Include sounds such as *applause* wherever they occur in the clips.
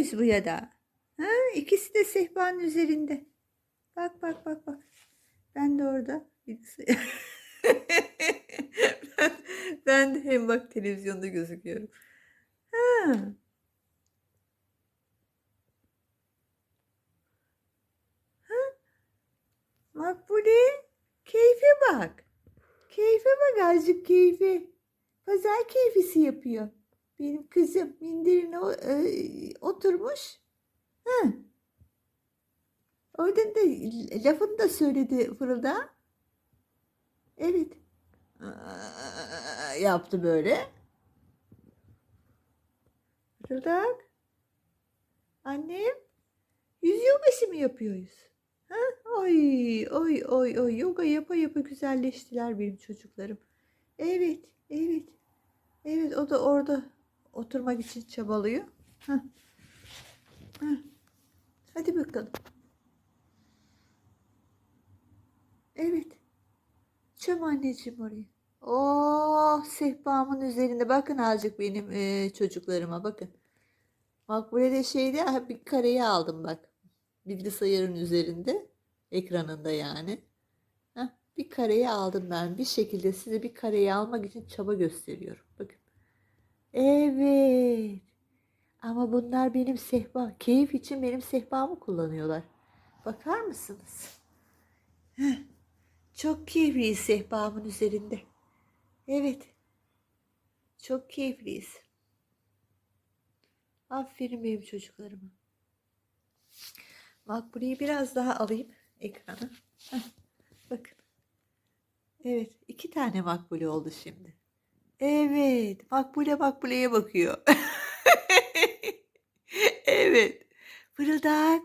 muyuz bu ya da? Ha, ikisi de sehpanın üzerinde. Bak bak bak bak. Ben de orada ben, *laughs* ben de hem bak televizyonda gözüküyorum. Ha. Ha. Makbule keyfe bak. Keyfe bak azıcık keyfe. Pazar keyfisi yapıyor. Benim kızım minderine o- e, oturmuş. Ha. Oradan da lafını da söyledi Fırıldak. Evet. Yaptı böyle. Fırıldak. Annem. Yüz yogası mı yapıyoruz? Ha? Oy, oy, oy, oy. Yoga yapa yapa güzelleştiler benim çocuklarım. Evet, evet. Evet, o da orada oturmak için çabalıyor. Hah. Hah. Hadi bakalım. Evet. Çöm anneciğim oraya. Oh sehpamın üzerinde. Bakın azıcık benim e, çocuklarıma bakın. Bak burada şeyde bir kareyi aldım bak. Bilgisayarın üzerinde. Ekranında yani. Heh, bir kareyi aldım ben. Bir şekilde size bir kareyi almak için çaba gösteriyorum. Bakın. Evet. Ama bunlar benim sehpa. Keyif için benim sehpamı kullanıyorlar. Bakar mısınız? Çok keyifliyiz sehpamın üzerinde. Evet. Çok keyifliyiz. Aferin benim çocuklarıma. Makbuleyi biraz daha alayım ekrana. Heh, bakın. Evet. iki tane makbule oldu şimdi. Evet. Makbule makbuleye bakıyor. *laughs* evet. Fırıldak.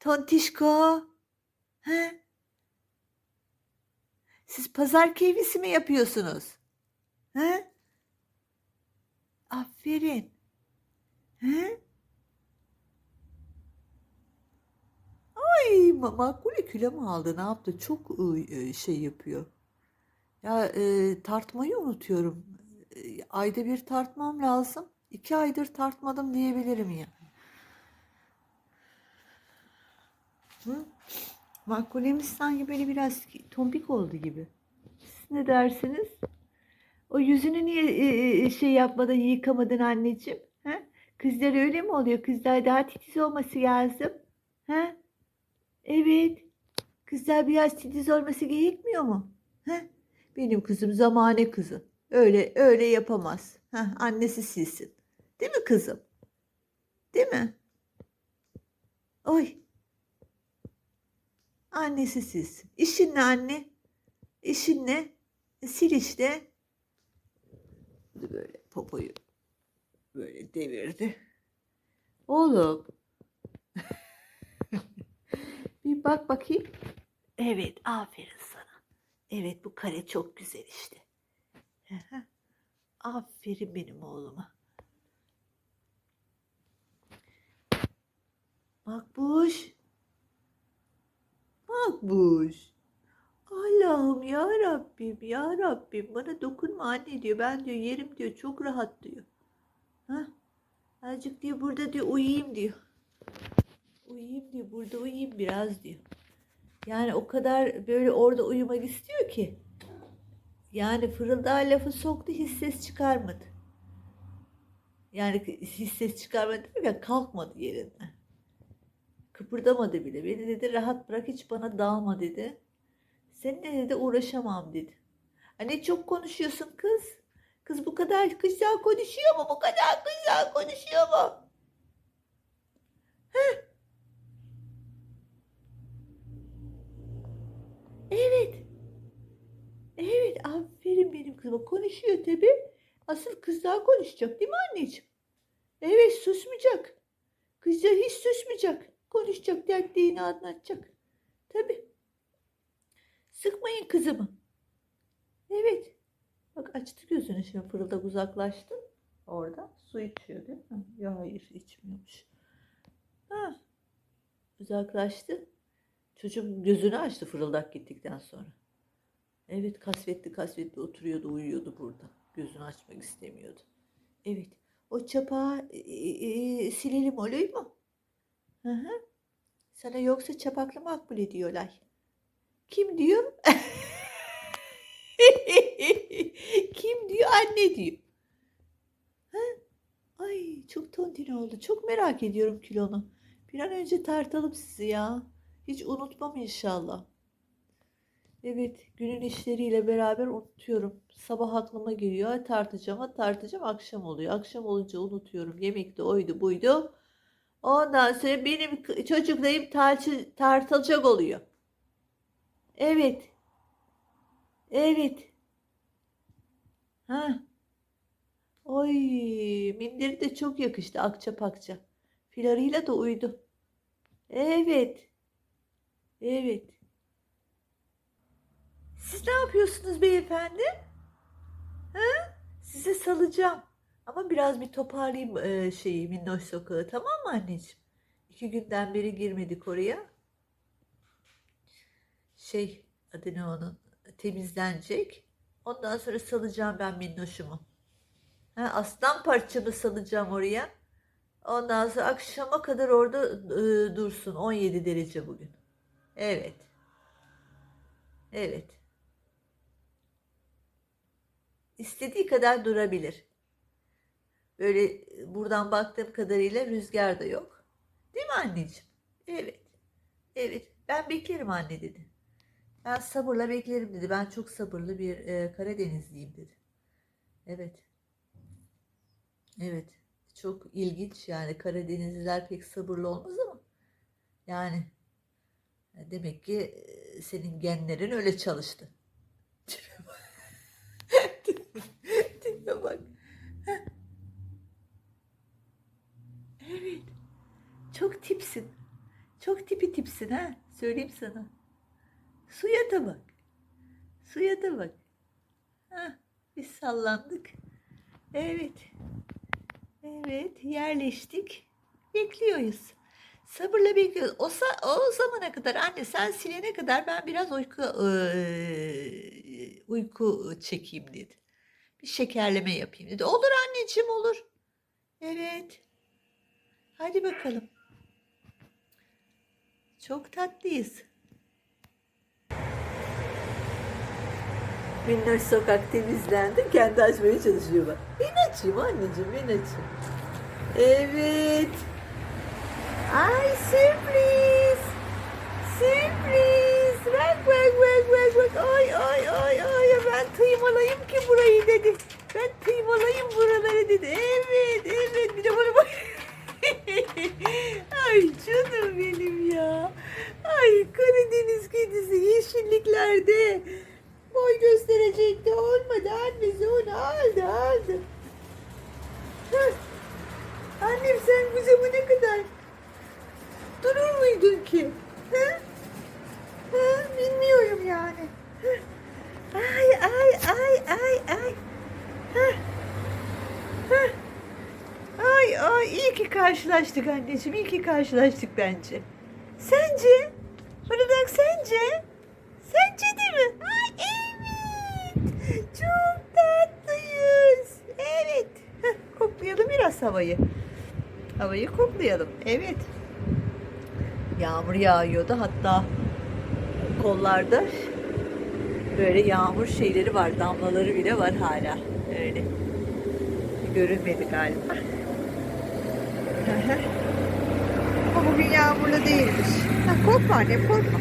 Tontişko. He? Siz pazar keyfisi mi yapıyorsunuz? He? Aferin. He? Ay ma- makbule kilo mu aldı? Ne yaptı? Çok ıı, e, şey yapıyor. Ya e, tartmayı unutuyorum. E, ayda bir tartmam lazım. İki aydır tartmadım diyebilirim yani. Hı? Makbulemiz sanki böyle biraz tombik oldu gibi. Siz ne dersiniz? O yüzünü niye e, şey yapmadan yıkamadın anneciğim? He? Kızlar öyle mi oluyor? Kızlar daha titiz olması lazım. He? Evet. Kızlar biraz titiz olması gerekmiyor mu? He? Benim kızım zamane kızı. Öyle öyle yapamaz. Heh, annesi silsin. Değil mi kızım? Değil mi? Oy. Annesi silsin. İşin ne anne? İşin ne? E, Sil işte. Böyle popoyu böyle devirdi. Oğlum. *laughs* Bir bak bakayım. Evet, aferin. Evet, bu kare çok güzel işte. Aferin benim oğluma. Makbuş. Makbuş. Allah'ım ya Rabbim ya Rabbim bana dokunma anne diyor. Ben diyor yerim diyor çok rahat diyor. Ha? Azıcık diyor burada diyor uyuyayım diyor. Uyuyayım diyor burada uyuyayım biraz diyor. Yani o kadar böyle orada uyumak istiyor ki. Yani fırıldağa lafı soktu hiç ses çıkarmadı. Yani hiç ses çıkarmadı derken kalkmadı yerinden. Kıpırdamadı bile. Beni dedi rahat bırak hiç bana dalma dedi. Seninle dedi uğraşamam dedi. Hani çok konuşuyorsun kız. Kız bu kadar güzel konuşuyor mu? Bu kadar güzel konuşuyor mu? Heh. Evet. Evet aferin benim kızıma. Konuşuyor tabi. Asıl kızlar konuşacak değil mi anneciğim? Evet susmayacak. Kızlar hiç susmayacak. Konuşacak dertliğini anlatacak. Tabi. Sıkmayın kızımı. Evet. Bak açtı gözünü şimdi fırıldak uzaklaştı. Orada su içiyor değil mi? Ya hayır içmiyormuş. Ha. Uzaklaştı. Çocuk gözünü açtı fırıldak gittikten sonra. Evet kasvetli kasvetli oturuyordu uyuyordu burada. Gözünü açmak istemiyordu. Evet O çapağı e, e, silelim olur mu? Hı hı. Sana yoksa çapaklı makbule diyorlar. Kim diyor? *laughs* Kim diyor? Anne diyor. Ha? Ay çok tontin oldu. Çok merak ediyorum kilonu. Bir an önce tartalım sizi ya. Hiç unutmam inşallah. Evet, günün işleriyle beraber unutuyorum. Sabah aklıma geliyor, "Ay, tartacağım, tartacağım, akşam oluyor. Akşam olunca unutuyorum. Yemek de oydu buydu. Ondan sonra benim çocuklarım tartı, tartılacak oluyor. Evet, evet. Ha. Oy, minderi de çok yakıştı akça pakça. Filarıyla da uydu. Evet, evet. Siz ne yapıyorsunuz beyefendi? Ha? Size salacağım. Ama biraz bir toparlayayım e, şeyi Minnoş Sokağı tamam mı anneciğim? İki günden beri girmedik oraya. Şey adı ne onun? Temizlenecek. Ondan sonra salacağım ben Minnoş'umu. Ha, aslan parçamı salacağım oraya. Ondan sonra akşama kadar orada e, dursun. 17 derece bugün. Evet. Evet. İstediği kadar durabilir. Böyle e, buradan baktığım kadarıyla rüzgar da yok. Değil mi anneciğim? Evet. Evet. Ben beklerim anne dedi. Ben sabırla beklerim dedi. Ben çok sabırlı bir e, Karadenizliyim dedi. Evet. Evet. Çok ilginç yani Karadenizliler pek sabırlı olmaz ama yani demek ki e, senin genlerin öyle çalıştı. *laughs* Tipe bak. *laughs* Tipe bak. Evet. Çok tipsin. Çok tipi tipsin ha. Söyleyeyim sana. Suya da bak. Suya da bak. Ha, biz sallandık. Evet. Evet, yerleştik. Bekliyoruz. Sabırla bekliyoruz. O, o zamana kadar anne sen silene kadar ben biraz uyku eee, uyku çekeyim dedi. Bir şekerleme yapayım dedi. Olur anneciğim olur. Evet. Hadi bakalım. Çok tatlıyız. Minnoş sokak temizlendi. Kendi açmaya çalışıyor bak. Ben açayım anneciğim ben. Evet. Ay sürpriz. Sürpriz. Bak bak bak bak bak. Ay ay ay ay. Ben tıymalayayım ki burayı dedi. Ben tıymalayayım buraları dedi. Evet evet. Bir de bana bak. ay canım benim ya. Ay Karadeniz kedisi yeşilliklerde. Boy gösterecekti olmadı. Annesi onu aldı aldı. Heh. Annem sen bu zamana kadar durur muydun ki? Ha? Ha? Bilmiyorum yani. Heh. Ay ay ay ay ay. Heh. Heh. Ay ay iyi ki karşılaştık anneciğim. iyi ki karşılaştık bence. Sence? Bak sence? Sence de mi? Ay evet. Çok tatlıyız. Evet. Heh, koklayalım biraz havayı. Havayı koklayalım. Evet. Yağmur yağıyordu. Hatta kollarda böyle yağmur şeyleri var. Damlaları bile var hala. Öyle. Görünmedi galiba. Ama bugün yağmurlu değilmiş. Ha, korkma annem korkma.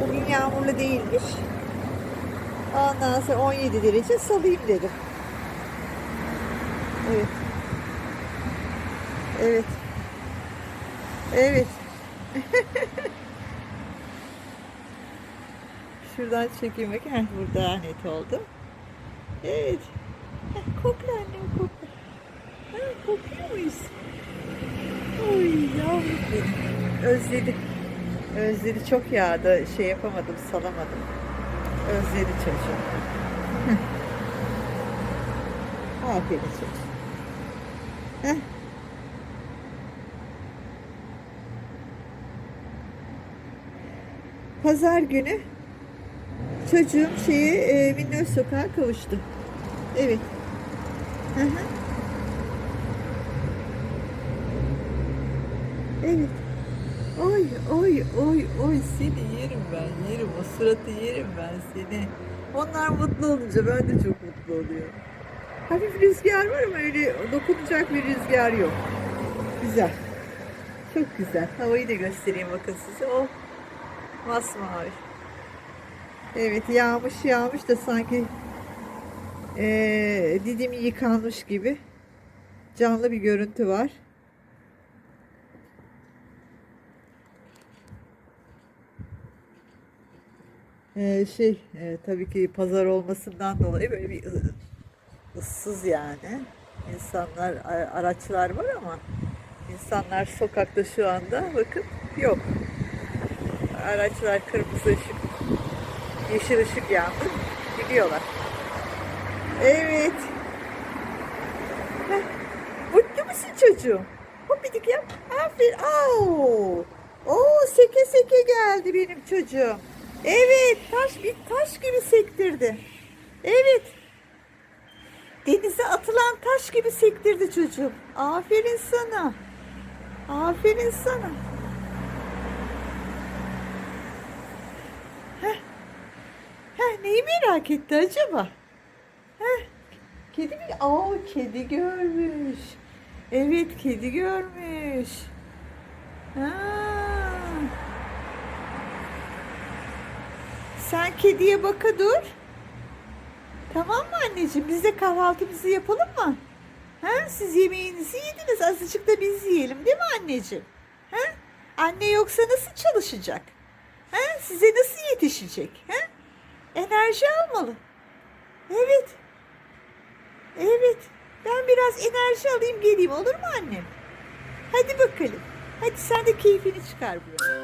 Bugün yağmurlu değilmiş. Ondan sonra 17 derece salayım dedim. Evet. Evet. Evet. *laughs* Şuradan bakayım. Heh, burada net oldu. Evet. Kokla annem kokla. Ha, kokuyor muyuz? Benim. Özledi. Çok yağdı. Şey yapamadım, salamadım. Özledi çocuğum. Aferin çocuğum. Heh. Pazar günü çocuğum şeyi e, Minnoş Sokağa kavuştu. Evet. Hı hı. Evet. Oy oy oy oy seni yerim ben yerim o suratı yerim ben seni. Onlar mutlu olunca ben de çok mutlu oluyorum. Hafif rüzgar var ama öyle dokunacak bir rüzgar yok. Güzel. Çok güzel. Havayı da göstereyim bakın size. Oh. Masmavi. Evet yağmış yağmış da sanki eee didim yıkanmış gibi canlı bir görüntü var. Ee, şey e, tabii ki pazar olmasından dolayı böyle bir ıssız yani. İnsanlar araçlar var ama insanlar sokakta şu anda bakın yok. Araçlar kırmızı ışık, yeşil ışık yandı. Gidiyorlar. Evet. Heh, Mutlu musun çocuğum? Hopidik yap. Aferin. Oo. Oo seke seke geldi benim çocuğum. Evet taş bir taş gibi sektirdi. Evet. Denize atılan taş gibi sektirdi çocuğum. Aferin sana. Aferin sana. Heh. Heh, neyi merak etti acaba? Heh. Kedi mi? Aa, kedi görmüş. Evet, kedi görmüş. Ha. Sen kediye baka dur. Tamam mı anneciğim? Biz de kahvaltımızı yapalım mı? Ha? Siz yemeğinizi yediniz. Azıcık da biz yiyelim değil mi anneciğim? Ha? Anne yoksa nasıl çalışacak? Ha? Size nasıl yetişecek? Ha? Enerji almalı. Evet. Evet. Ben biraz enerji alayım geleyim olur mu annem? Hadi bakalım. Hadi sen de keyfini çıkar buraya.